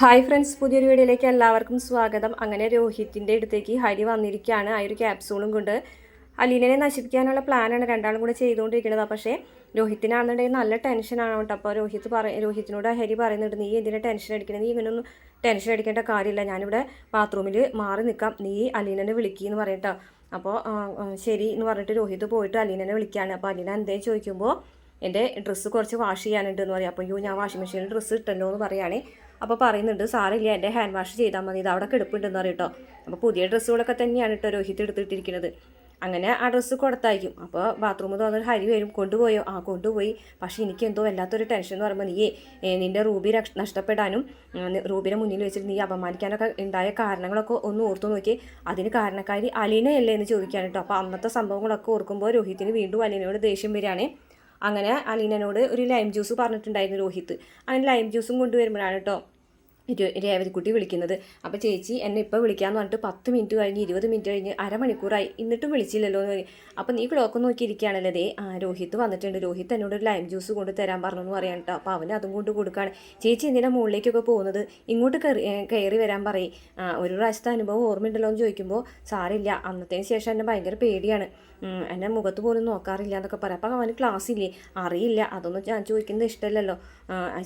Hi friends പുതിയൊരു വീഡിയോയിലേക്ക് എല്ലാവർക്കും സ്വാഗതം. അങ്ങനെ രോഹിത്തിന്റെ അടുത്തേക്ക് ഹരി വന്നിരിക്കുകയാണ്. ആ ഒരു ക്യാപ്സൂളും കൊണ്ട് അലീനനെ നശിപ്പിക്കാനുള്ള പ്ലാനാണ് രണ്ടാളും കൂടെ ചെയ്തുകൊണ്ടിരിക്കുന്നത്. പക്ഷേ രോഹിത്തിനാണെന്നുണ്ടെങ്കിൽ നല്ല ടെൻഷനാണ് കേട്ടോ. അപ്പോൾ രോഹിത് പറ രോഹിത്തിനോട് ഹരി പറയുന്നുണ്ട് നീ എന്തിനാ ടെൻഷൻ അടിക്കുന്നത് നീ ഇങ്ങനൊന്നും ടെൻഷൻ അടിക്കേണ്ട കാര്യമില്ല. ഞാനിവിടെ ബാത്റൂമിൽ മാറി നിൽക്കാം നീ അലീനനെ വിളിക്കുകയെന്ന് പറയട്ടോ. അപ്പോൾ ശരി എന്ന് പറഞ്ഞിട്ട് രോഹിത് പോയിട്ട് അലീനനെ വിളിക്കുകയാണ് അപ്പോൾ അലീന എന്തേ ചോദിക്കുമ്പോൾ എന്റെ ഡ്രസ്സ് കുറച്ച് വാഷ് ചെയ്യാനുണ്ട് എന്ന് പറയും. അപ്പോൾ അയ്യോ ഞാൻ വാഷിംഗ് മെഷീനിൽ ഡ്രസ്സ് ഇട്ടല്ലോ എന്ന് പറയുകയാണേ അപ്പോൾ പറയുന്നുണ്ട് സാറില്ല എന്റെ ഹാൻഡ് വാഷ് ചെയ്താൽ മതി ഇത് അവിടെ കിടപ്പുണ്ടെന്ന് പറയും കേട്ടോ അപ്പോൾ പുതിയ ഡ്രസ്സുകളൊക്കെ തന്നെയാണ് കേട്ടോ രോഹിത് എടുത്തിട്ടിരിക്കുന്നത്. അങ്ങനെ ആ ഡ്രസ്സ് കൊടുത്തയക്കും അപ്പോൾ ബാത്റൂമിൽ തോന്നൊരു ഹരി വരും കൊണ്ടുപോയോ? ആ കൊണ്ടുപോയി. പക്ഷേ എനിക്ക് എന്തോ വല്ലാത്തൊരു ടെൻഷൻ എന്ന് പറയുമ്പോൾ നീ നിന്റെ റൂബി നഷ്ടപ്പെടാനും റൂബിനെ മുന്നിൽ വെച്ചിട്ട് നീ അപമാനിക്കാനൊക്കെ ഉണ്ടായ കാരണങ്ങളൊക്കെ ഒന്ന് ഓർത്തു നോക്കി അതിന് കാരണക്കാരി അലീനയല്ലേ എന്ന് ചോദിക്കാൻ കേട്ടോ അപ്പോൾ അന്നത്തെ സംഭവങ്ങളൊക്കെ ഓർക്കുമ്പോൾ രോഹിത്തിന് വീണ്ടും അലീനയോട് ദേഷ്യം വരികയാണ്. അങ്ങനെ അലീനനോട് ഒരു ലൈം ജ്യൂസ് പറഞ്ഞിട്ടുണ്ടായിരുന്നു രോഹിത്ത്. അങ്ങനെ ലൈം ജ്യൂസും കൊണ്ടുവരുമ്പോഴാണ് കേട്ടോ രേവതിക്കുട്ടി വിളിക്കുന്നത്. അപ്പോൾ ചേച്ചി എന്നെ ഇപ്പോൾ വിളിക്കാമെന്ന് പറഞ്ഞിട്ട് പത്ത് മിനിറ്റ് കഴിഞ്ഞ് ഇരുപത് മിനിറ്റ് കഴിഞ്ഞ് അരമണിക്കൂറായി. എന്നിട്ടും വിളിച്ചില്ലല്ലോ എന്ന് പറയും. അപ്പോൾ നീ ക്ലോക്ക് നോക്കിയിരിക്കുകയാണല്ലോ. ദേ ആ രോഹിത്ത് വന്നിട്ടുണ്ട്. രോഹിത്ത് എന്നോട് ഒരു ലൈം ജ്യൂസ് കൊണ്ട് തരാൻ പറഞ്ഞു എന്ന് പറയാൻ കേട്ടോ അപ്പോൾ അവന് അതും കൊണ്ട് കൊടുക്കുകയാണ്. ചേച്ചി എന്തിനാണ് മുകളിലേക്കൊക്കെ പോകുന്നത്? ഇങ്ങോട്ട് കയറി കയറി വരാൻ പറയും. ഒരു പ്രാവശ്യത്തെ അനുഭവം ഓർമ്മയുണ്ടല്ലോ എന്ന് ചോദിക്കുമ്പോൾ സാറില്ല അന്നത്തേന് ശേഷം എന്നെ ഭയങ്കര പേടിയാണ്. എന്നെ മുഖത്ത് പോലും നോക്കാറില്ല എന്നൊക്കെ പറയാം. അപ്പോൾ അവന് ക്ലാസ് ഇല്ലേ? അറിയില്ല. അതൊന്നും ഞാൻ ചോദിക്കുന്നത് ഇഷ്ടമല്ലല്ലോ.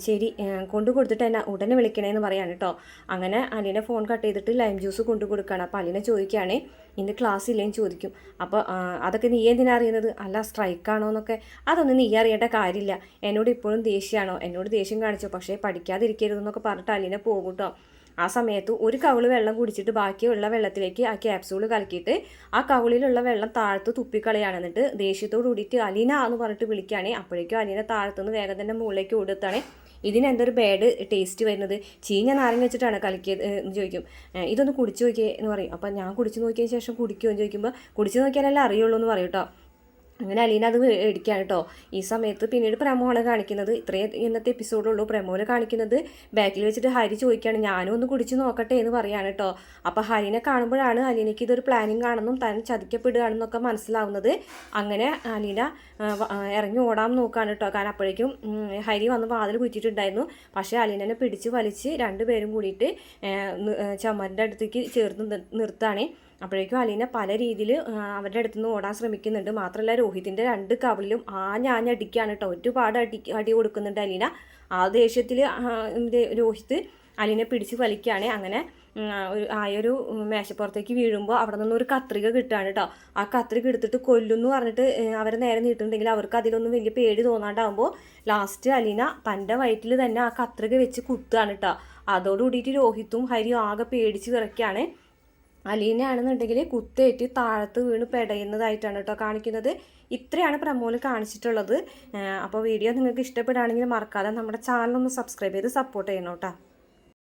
ശരി കൊണ്ടു കൊടുത്തിട്ട് എന്നെ ഉടനെ വിളിക്കണേന്ന് പറയാണ് കേട്ടോ അങ്ങനെ അലീനെ ഫോൺ കട്ട് ചെയ്തിട്ട് ലൈം ജ്യൂസ് കൊണ്ടു കൊടുക്കുകയാണ് അപ്പോൾ അലീനെ ചോദിക്കുകയാണേ ഇന്ന് ക്ലാസ് ഇല്ലേന്ന് ചോദിക്കും. അപ്പോൾ അതൊക്കെ നീ എന്തിനാ അറിയുന്നത്? അല്ല സ്ട്രൈക്കാണോ എന്നൊക്കെ. അതൊന്നും നീ അറിയേണ്ട കാര്യമില്ല. എന്നോട് ഇപ്പോഴും ദേഷ്യമാണോ എന്നോട് ദേഷ്യം കാണിച്ചോ. പക്ഷേ പഠിക്കാതിരിക്കരുതെന്നൊക്കെ പറഞ്ഞിട്ട് അലീനെ പോകും കേട്ടോ ആ സമയത്ത് ഒരു കവിൾ വെള്ളം കുടിച്ചിട്ട് ബാക്കിയുള്ള വെള്ളത്തിലേക്ക് ആ ക്യാപ്സൂൾ കലക്കിയിട്ട് ആ കവിളിലുള്ള വെള്ളം താഴത്ത് തുപ്പിക്കളയാണ്. എന്നിട്ട് ദേഷ്യത്തോട് കൂടിയിട്ട് അലീന എന്ന് പറഞ്ഞിട്ട് വിളിക്കുകയാണെങ്കിൽ അപ്പോഴേക്കും അലീന താഴത്തുനിന്ന് വേഗം തന്നെ മുകളിലേക്ക് ഓടുത്താണ് ഇതിനെന്തൊരു ബാഡ് ടേസ്റ്റ് വരുന്നത്? ചീഞ്ഞ നാരങ്ങ വെച്ചിട്ടാണ് കലക്കിയത്? എന്ന് ചോദിക്കും. ഇതൊന്ന് കുടിച്ചു നോക്കിയേ എന്ന് പറയും. അപ്പം ഞാൻ കുടിച്ചു നോക്കിയതിന് ശേഷം കുടിക്കുമോ എന്ന് ചോദിക്കുമ്പോൾ കുടിച്ചു നോക്കിയാലല്ലേ അറിയുള്ളൂ എന്ന് പറയും കേട്ടോ അങ്ങനെ അലീന അത് മേടിക്കുകയാണ് കേട്ടോ. ഈ സമയത്ത് പിന്നീട് പ്രമോണ് കാണിക്കുന്നത് ഇത്രയും ഇന്നത്തെ എപ്പിസോഡുള്ളൂ പ്രമോന് കാണിക്കുന്നത് ബാക്കിൽ വെച്ചിട്ട് ഹരി ചോദിക്കുകയാണ് ഞാനും ഒന്ന് കുടിച്ച് നോക്കട്ടെ എന്ന് പറയാണ് കേട്ടോ. അപ്പോൾ ഹരിനെ കാണുമ്പോഴാണ് അലീനയ്ക്ക് ഇതൊരു പ്ലാനിങ് ആണെന്നും താൻ ചതിക്കപ്പെടുകയാണെന്നൊക്കെ മനസ്സിലാവുന്നത്. അങ്ങനെ അലീന ഇറങ്ങി ഓടാൻ നോക്കുകയാണ് കേട്ടോ. കാരണം അപ്പോഴേക്കും ഹരി വന്ന് വാതിൽ കുറ്റിയിട്ടുണ്ടായിരുന്നു. പക്ഷേ അലീനനെ പിടിച്ച് വലിച്ച് രണ്ടുപേരും കൂടിയിട്ട് ചമ്മറിന്റെ അടുത്തേക്ക് ചേർത്ത് നിർ- നിർത്തുകയാണ്. അപ്പോഴേക്കും അലീന പല രീതിയിൽ അവരുടെ അടുത്ത് നിന്ന് ഓടാൻ ശ്രമിക്കുന്നുണ്ട്. മാത്രമല്ല രോഹിതിന്റെ രണ്ട് കവളിലും ആഞ്ഞാഞ്ഞടിക്കുകയാണ് കേട്ടോ. ഒരുപാട് അടി അടി കൊടുക്കുന്നുണ്ട് അലീന. ആ ദേഷ്യത്തിൽ രോഹിത് അലീനെ പിടിച്ച് വലിക്കുകയാണ്. അങ്ങനെ ഒരു ആയൊരു മേശപ്പുറത്തേക്ക് വീഴുമ്പോൾ അവിടെ നിന്ന് ഒരു കത്രിക കിട്ടുകയാണ് കേട്ടോ. ആ കത്രിക എടുത്തിട്ട് കൊല്ലുന്നു പറഞ്ഞിട്ട് അവരെ നേരെ നീട്ടുന്നുണ്ടെങ്കിൽ അവർക്ക് അതിലൊന്നും വലിയ പേടി തോന്നാണ്ടാകുമ്പോൾ ലാസ്റ്റ് അലീന തന്റെ വയറ്റിൽ തന്നെ ആ കത്രിക വെച്ച് കുത്തുകയാണ് കേട്ടോ. അതോടുകൂടിയിട്ട് രോഹിത്തും ഹരിയും ആകെ പേടിച്ച് വിറയ്ക്കുകയാണ്. അലീനയാണെന്നുണ്ടെങ്കിൽ കുത്തേറ്റ് താഴത്ത് വീണ് പെടയുന്നതായിട്ടാണ് കേട്ടോ കാണിക്കുന്നത്. ഇത്രയാണ് പ്രമോൽ കാണിച്ചിട്ടുള്ളത്. അപ്പോൾ വീഡിയോ നിങ്ങൾക്ക് ഇഷ്ടപ്പെടുകയാണെങ്കിൽ മറക്കാതെ നമ്മുടെ ചാനൽ ഒന്ന് സബ്സ്ക്രൈബ് ചെയ്ത് സപ്പോർട്ട് ചെയ്യണം കേട്ടോ.